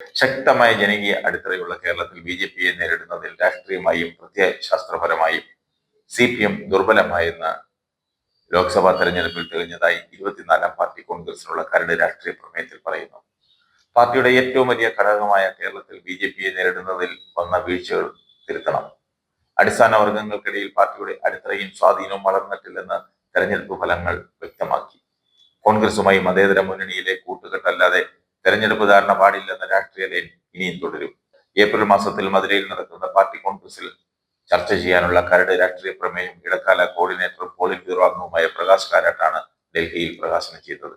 ശക്തമായ ജനകീയ അടിത്തറയുള്ള കേരളത്തിൽ ബി ജെ പിയെ നേരിടുന്നതിൽ രാഷ്ട്രീയമായും പ്രത്യയശാസ്ത്രപരമായും സി പി എം ദുർബലമായെന്ന് ലോക്സഭാ തെരഞ്ഞെടുപ്പിൽ തെളിഞ്ഞതായി ഇരുപത്തിനാലാം പാർട്ടി കോൺഗ്രസിനുള്ള കരട് രാഷ്ട്രീയ പ്രമേയത്തിൽ പറയുന്നു. പാർട്ടിയുടെ ഏറ്റവും വലിയ ഘടകമായ കേരളത്തിൽ ബി ജെ പിയെ നേരിടുന്നതിൽ വന്ന വീഴ്ചകൾ തിരുത്തണം. അടിസ്ഥാന വർഗങ്ങൾക്കിടയിൽ പാർട്ടിയുടെ അടിത്തറയും സ്വാധീനവും വളർന്നിട്ടില്ലെന്ന് തെരഞ്ഞെടുപ്പ് ഫലങ്ങൾ വ്യക്തമാക്കി. കോൺഗ്രസുമായി മതേതര മുന്നണിയിലെ കൂട്ടുകെട്ടല്ലാതെ തെരഞ്ഞെടുപ്പ് ധാരണ പാടില്ലെന്ന രാഷ്ട്രീയ ലൈൻ ഇനിയും തുടരും. ഏപ്രിൽ മാസത്തിൽ മധുരയിൽ നടക്കുന്ന പാർട്ടി കോൺഗ്രസിൽ ചർച്ച ചെയ്യാനുള്ള കരട് രാഷ്ട്രീയ പ്രമേയം ഇടക്കാല കോർഡിനേറ്റർ പോളിറ്റ് ബ്യൂറോ അംഗവുമായ പ്രകാശ് കാരാട്ടാണ് ഡൽഹിയിൽ പ്രകാശനം ചെയ്തത്.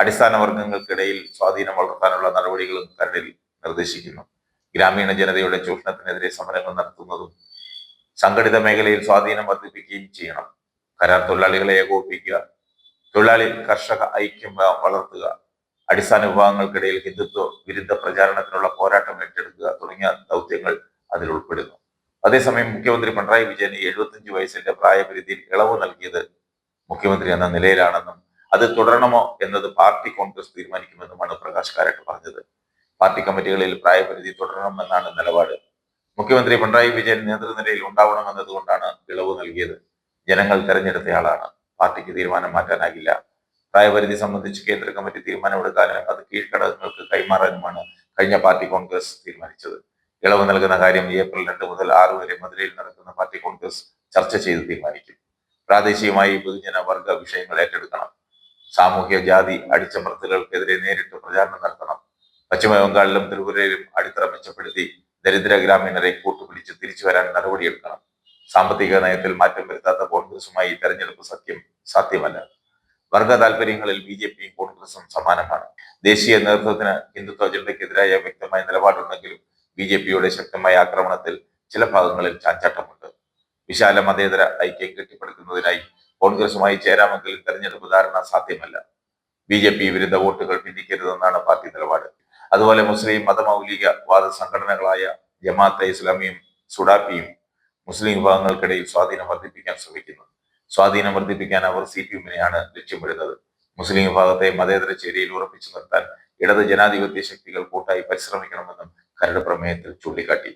അടിസ്ഥാന വർഗങ്ങൾക്കിടയിൽ സ്വാധീനം വളർത്താനുള്ള നടപടികളും കരടിൽ നിർദ്ദേശിക്കുന്നു. ഗ്രാമീണ ജനതയുടെ ചൂഷണത്തിനെതിരെ സമരങ്ങൾ നടത്തുന്നതും സംഘടിത മേഖലയിൽ സ്വാധീനം വർദ്ധിപ്പിക്കുകയും ചെയ്യണം. കരാർ തൊഴിലാളികളെ ഏകോപിപ്പിക്കുക തൊഴിലാളി കർഷക ഐക്യം വളർത്തുക അടിസ്ഥാന വിഭാഗങ്ങൾക്കിടയിൽ ഹിന്ദുത്വ വിരുദ്ധ പ്രചാരണത്തിനുള്ള പോരാട്ടം ഏറ്റെടുക്കുക തുടങ്ങിയ ദൗത്യങ്ങൾ അതിൽ ഉൾപ്പെടുന്നു. അതേസമയം മുഖ്യമന്ത്രി പിണറായി വിജയന് എഴുപത്തിയഞ്ച് വയസ്സിന്റെ പ്രായപരിധിയിൽ ഇളവ് നൽകിയത് മുഖ്യമന്ത്രി എന്ന നിലയിലാണെന്നും അത് തുടരണമോ എന്നത് പാർട്ടി കോൺഗ്രസ് തീരുമാനിക്കുമെന്നുമാണ് പ്രകാശ് കാരട്ട് പറഞ്ഞത്. പാർട്ടി കമ്മിറ്റികളിൽ പ്രായപരിധി തുടരണമെന്നാണ് നിലപാട്. മുഖ്യമന്ത്രി പിണറായി വിജയൻ നേതൃനിരയിൽ ഉണ്ടാവണമെന്നതുകൊണ്ടാണ് ഇളവ് നൽകിയത്. ജനങ്ങൾ തെരഞ്ഞെടുത്തയാളാണ് പാർട്ടിക്ക് തീരുമാനം മാറ്റാനാകില്ല. പ്രായപരിധി സംബന്ധിച്ച് കേന്ദ്ര കമ്മിറ്റി തീരുമാനമെടുക്കാനും അത് കീഴ്ഘടകങ്ങൾക്ക് കൈമാറാനുമാണ് കഴിഞ്ഞ പാർട്ടി കോൺഗ്രസ് തീരുമാനിച്ചത്. ഇളവ് നൽകുന്ന കാര്യം ഏപ്രിൽ രണ്ട് മുതൽ ആറ് വരെ മധുരയിൽ നടക്കുന്ന പാർട്ടി കോൺഗ്രസ് ചർച്ച ചെയ്ത് തീരുമാനിക്കും. പ്രാദേശികമായി പൊതുജന വർഗ വിഷയങ്ങൾ ഏറ്റെടുക്കണം. സാമൂഹ്യ ജാതി അടിച്ചമർത്തലുകൾക്കെതിരെ നേരിട്ട് പ്രചാരണം നടത്തണം. പശ്ചിമ ബംഗാളിലും ത്രിപുരയിലും അടിത്തറ മെച്ചപ്പെടുത്തി ദരിദ്ര ഗ്രാമീണരെ കൂട്ടുപിടിച്ച് തിരിച്ചു വരാൻ നടപടിയെടുക്കണം. സാമ്പത്തിക നയത്തിൽ മാറ്റം വരുത്താത്ത കോൺഗ്രസുമായി തെരഞ്ഞെടുപ്പ് സത്യം സാധ്യമല്ല. വർഗ താല്പര്യങ്ങളിൽ ബി ജെ പിയും കോൺഗ്രസും സമാനമാണ്. ദേശീയ നേതൃത്വത്തിന് ഹിന്ദുത്വ അജണ്ടയ്ക്കെതിരായ വ്യക്തമായ നിലപാടുണ്ടെങ്കിലും ബി ജെ പിയുടെ ശക്തമായ ആക്രമണത്തിൽ ചില ഭാഗങ്ങളിൽ ചാഞ്ചാട്ടമുണ്ട്. വിശാല മതേതര ഐക്യം കെട്ടിപ്പടുക്കുന്നതിനായി കോൺഗ്രസുമായി ചേരാമെങ്കിലും തെരഞ്ഞെടുപ്പ് ധാരണ സാധ്യമല്ല. ബി ജെ പി വിരുദ്ധ വോട്ടുകൾ ഭിന്നിക്കരുതെന്നാണ് പാർട്ടി നിലപാട്. അതുപോലെ മുസ്ലിം മതമൗലികവാദ സംഘടനകളായ ജമാഅത്തെ ഇസ്ലാമിയും സുഡാപ്പിയും മുസ്ലിം വിഭാഗങ്ങൾക്കിടയിൽ സ്വാധീനം വർദ്ധിപ്പിക്കാൻ ശ്രമിക്കുന്നു. സ്വാധീനം വർദ്ധിപ്പിക്കാൻ അവർ സി പി എമ്മിനെയാണ് ലക്ഷ്യമിടുന്നത്. മുസ്ലിം വിഭാഗത്തെ മതേതര ചേരിയിൽ ഉറപ്പിച്ചു നിർത്താൻ ഇടത് ജനാധിപത്യ ശക്തികൾ കൂട്ടായി പരിശ്രമിക്കണമെന്നും കരട് പ്രമേയത്തിൽ ചൂണ്ടിക്കാട്ടി.